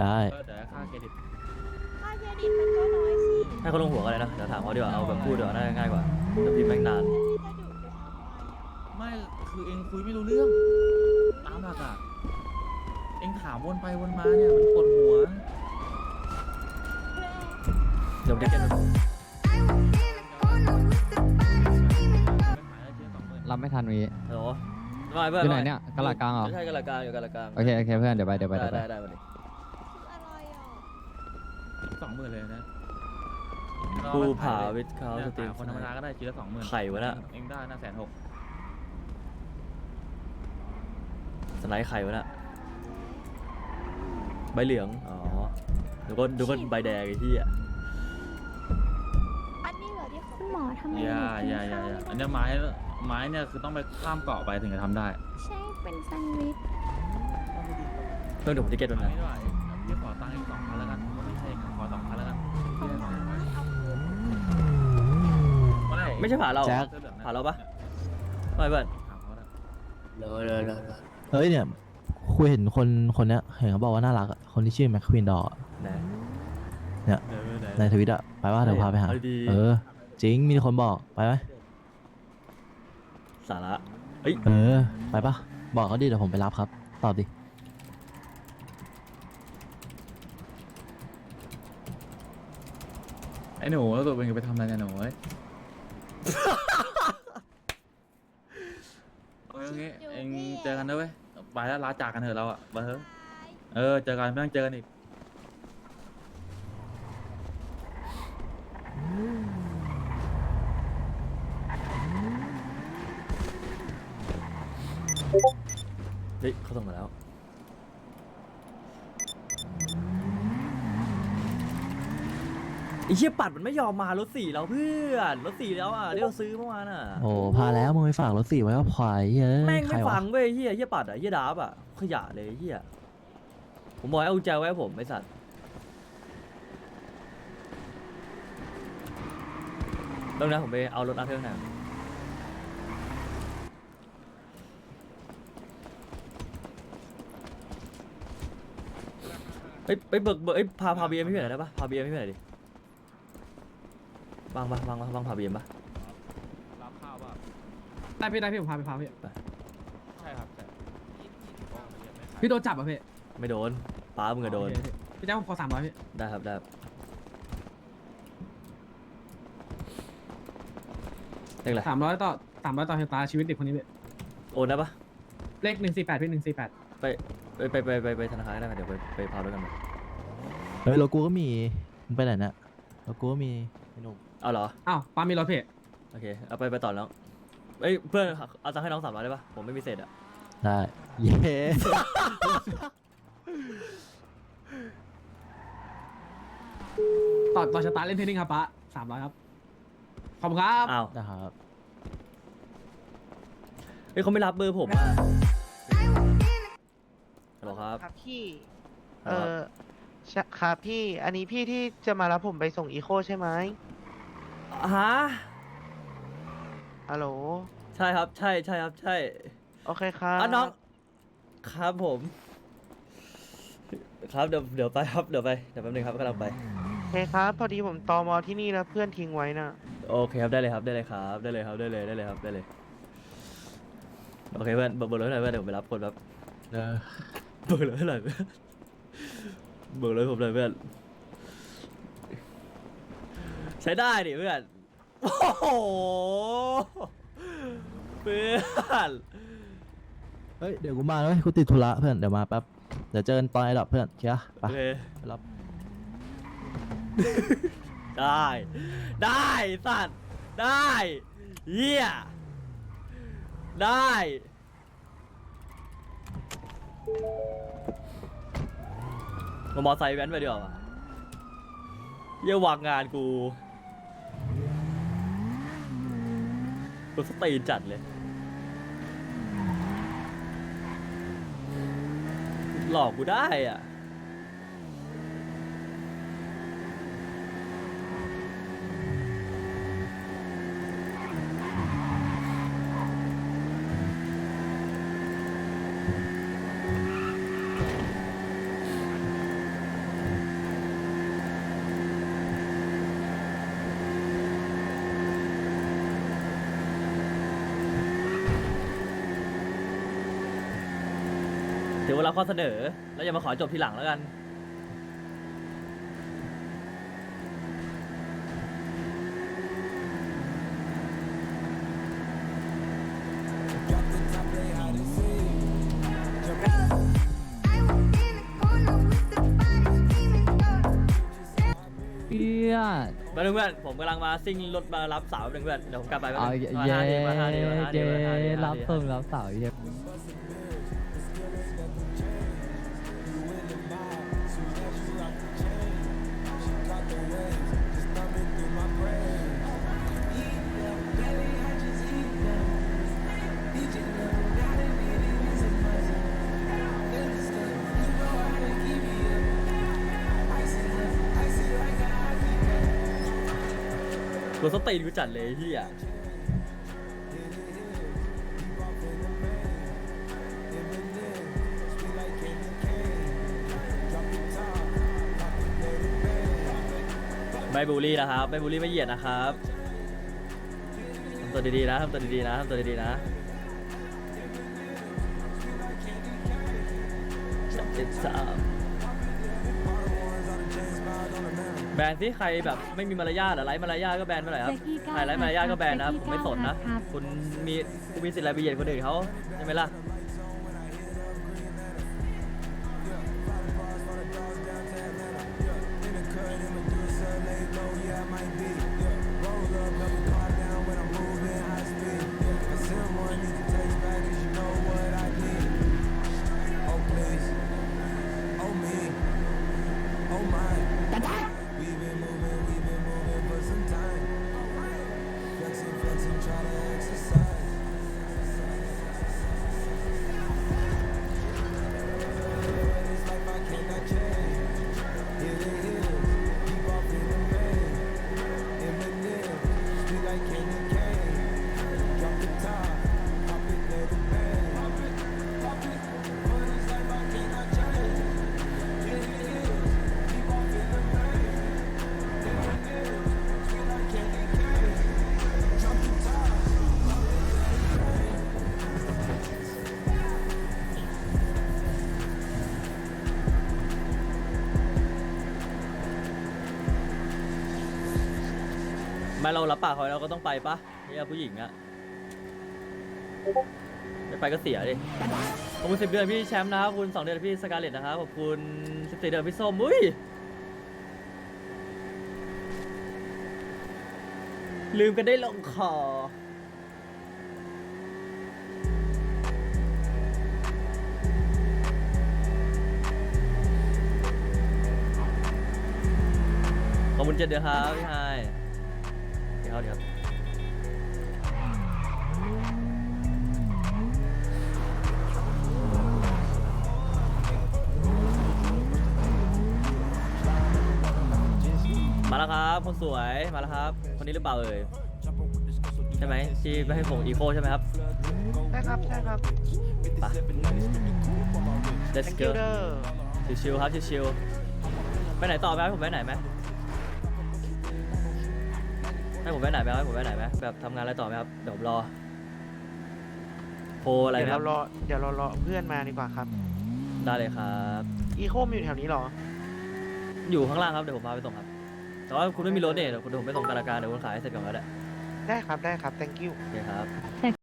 ได้ก็แต่ค่าเครดิตค่าเครดิตมันก็น้อยสิให้เขาลงหัวกันเลยนะ เดี๋ยวถามเขาดีกว่า เอาแบบพูดดีกว่าน่าจะง่ายกว่าเดี๋ยวพิมพ์แม่งนาน จะดุจะเอาอะไรอะไม่คือเองคุยไม่รู้เรื่อง ตามหลักอะเองถามวนไปวนมาเนี่ยมันปวดหัว เดี๋ยวผมจะเก็ตรับไม่ทันวีฮัลโหลไม่เพื่อนอยู่ไหนเนี่ยกะลากลางเหรอ ไม่ใช่กะลากลางอยู่กะลากลางโอเค โอเค เพื่อน เดี๋ยวไป เดี๋ยวไป ได้เดี๋ยวไป ได้ได้วันนี้ คืออะไรอะ สอง หมื่นเลยนะภูผาวิทย์เขาเนี่ยสตรีมหาคนธรรมดาก็ได้ทีละสองหมื่นไข่วะน่ะ เองได้น่าแสนหกสไลด์ไข่วะน่ะใบเหลือง อ๋อดูก็ดูก็ใบแดงไอ้ที่อะอันนี้เหรอที่เขาคุณหมอทำไมอย่าหนูอย่าอย่าอย่าอันเนี้ยไม้ไม้เนี่ยคือต้องไปข้ามเกาะไปถึงจะทำได้ใช่เป็นแซนด์วิชเพื่อนเดี๋ยวผมจะเก็ตวันไม่นั้นได้พี่ขอตังค์อีกสองพันแล้วกันผมก็ไม่ใช่ขอสองพันแล้วกัน สงสารเอาคืน ไม่ได้ไม่ใช่ผาเราแจ็คเสื้อเหลืองนะผาเราปะไม่เพื่อนถามเขาได้เลยเลยเลยเฮ้ยเนี่ยคุยเห็นคนคนเนี้ยเห็นเขาบอกว่าน่ารักอะคนที่ชื่อแม็กควินดอร์ไหนเนี่ยไหนไหน ในทวิตอะไปว่าเดี๋ยวพาไปหา เอาดีๆ เออ จริงมีคนบอกไปไหมสาระเฮ้ยเออ ไปปะบอกเขาดิเดี๋ยวผมไปรับครับ ตอบดิไอ้หนูแล้วตัวเองไปทำอะไรเนี่ยหนูเอ้ย โอเคโอเคเองเจอกันนะเว้ยไปแล้วลาจากกันเถอะเราอะไปเถอะเออเจอกันไม่ต้องเจอกันอีกเฮ้ยเขาส่งมาแล้ว ไอ้เชี่ยปัดมันไม่ยอมมารถสี่เราเพื่อนรถสี่แล้วอะที่เราซื้อเมื่อวานอะโอ้พาแล้วมึงไปฝากรถสี่ไว้ก็พลอยเฮ้ยแม่งใครไม่วะฟังเว้ยเฮียเฮียปัดอะเฮียดาบอะขยะเลยเฮียผมบอกให้เอากุญแจไว้ให้ผมไอ้สัตว์ต้องนะผมไปเอารถอัพเท่านั้นไปไปเบิกเบิกไอ้ยพาพาเบียร์ไม่ไปไหนได้ปะพาเบียร์ไม่ไปไหนดิ บางปะบางปะบางพาเบียร์ปะรับข้าวป่ะได้พี่ได้พี่ผมพาไปพาพี่ใช่ครับใช่พี่โดนจับอะพี่ไม่โดนป้ามึงอะโดนโอเคพี่พี่แจ้งผมขอสามร้อยพี่ได้ครับได้ครับเลขอะไรสามร้อยต่อสามร้อยต่อชะตาชีวิตเด็กคนนี้พี่โอนได้ปะเลขหนึ่งสี่แปดพี่หนึ่งสี่แปดไปไปไปไปไปไปธนาคารก็ได้ไหมเดี๋ยวไปไปพาด้วยกันไหมเฮ้ยรถกูก็มีมึงไปไหนเนี่ยรถกูก็มีไอ้หนุ่ม เอาเหรอ อ้าวปามีรถพี่โอเค เอาไปไปต่อแล้วเอ้ยเพื่อนเอาตังค์ให้น้องสามร้อยได้ปะผมไม่มีเศษอะได้เย้ต่อต่อชะตาเล่นเทนนิงครับป้าสามร้อยครับ ขอบคุณครับ อ้าวนะครับเฮ้ยเขาไม่รับเบอร์ผมอะฮัลโหลครับ ครับพี่คเอรับอใช่ครับพี่ อันนี้พี่ที่จะมารับผมไปส่งอีโคใช่ไหม ฮะฮัลโหล ใช่ครับ ใช่ใช่ครับ ใช่โอเคครับอะน้อง ครับผม ครับเดี๋ยวเดี๋ยวไปครับเดี๋ยวไปเดี๋ยวแป๊บนึงครับกำลังไป โอเคครับ พอดีผมตอมอที่นี่แล้วเพื่อนทิ้งไว้น่ะโอเคครับได้เลยครับได้เลยครับได้เลยครับได้เลยได้เลยครับได้เลยโอเคเพื่อนเบิกเบิกรถหน่อยเพื่อนเดี๋ยวผมไปรับคนครับเออเบิกรถหน่อยเพื่อนเบิกรถผมหน่อยเพื่อน ใช้ได้ดิเพื่อน โอ้โห เพื่อนเฮ้ย เดี๋ยวกูมาเลยกูติดธุระเพื่อน เดี๋ยวมาแป๊บ เดี๋ยวเจอกันตอนไอ้ดับเพื่อน เคลียร์ไปโอเคไปรับ ได้ ได้สัตว์ ได้เยี่ยได้ มามอไซค์แว้นไปดีกว่าวะเยี่ยวางงานกู กูสตีนจัดเลย หลอกกูได้อะ ถือว่ารับข้อเสนอ แล้วอย่ามาขอจบทีหลังแล้วกันเอี้ยมาหนึ่งเพื่อนผมกำลังมาซิ่งรถมารับสาวหนึ่งเพื่อนเดี๋ยวผมกลับไปแป๊บเอานึเย้งมาห้าทีมาห้าทีมาห้าทีเย้มาห้าทีมาห้าทีรับส่งรับสาวเย้ กูสตีนกูจัดเลยที่อะไม่บูลลี่นะครับไม่บูลลี่ไม่เหยียดนะครับทำตัวดีๆนะทำตัวดีๆนะทำตัวดีๆนะจับเจ็ดสาม แบนที่ใครแบบไม่มีมารยาทอะไร้มารยาทก็แบนไปเลยครับแจ็คกี้ก้าวใครไร้มารยาทก็แบนนะครับแจ็ผคมกี้ไม่สนนะก้าวครับคุณมีคุณมีสิทธิ์อะไรไปเหยียดคนอื่นเขาใช่ไหมล่ะ ไม่เรารับปากเขาไว้เราก็ต้องไปปะเนี่ยผู้หญิงอะไม่ไปก็เสียดิ ขอบคุณสิบเดือนพี่แชมป์นะครับขอบคุณสองเดือนพี่สกาเลตนะครับขอบคุณสิบสี่เดือนพี่ส้มอุ้ยลืมกันได้ลงคอขอบคุณเจ็ดเดือนครับพี่ไฮ เดี๋ยวเดี๋ยวมาแล้วครับคนสวยมาแล้วครับ คนนี้หรือเปล่าเอ่ยใช่ไหมที่ไม่ให้ผมอีโคใช่ไหมครับได้ครับใช่ครับไป let's thank go you เด้อชิวๆครับชิวๆไปไหนต่อไหมให้ผมไปไหนไหม ให้ผมไปไหนไหมให้ผมไปไหนไหมแบบทำงานอะไรต่อไหมครับเดี๋ยวผมรอ โพลอะไรเดี๋ยวไหมคเรารับรอเดี๋ยวเรารอเพื่อนมาดีกว่าครับ ได้เลยครับ อีโคมอยู่แถวนี้เหรอ อยู่ข้างล่างครับเดี๋ยวผมพาไปส่งครับ แต่ว่าคุณไม่มีรถเนี่ยเดี๋ยวคุณเดี๋ยวผมไปส่งการการเดี๋ยวคุณขายให้เสร็จก่อนก็ได้ได้ครับได้ครับ thank you โอเคครับ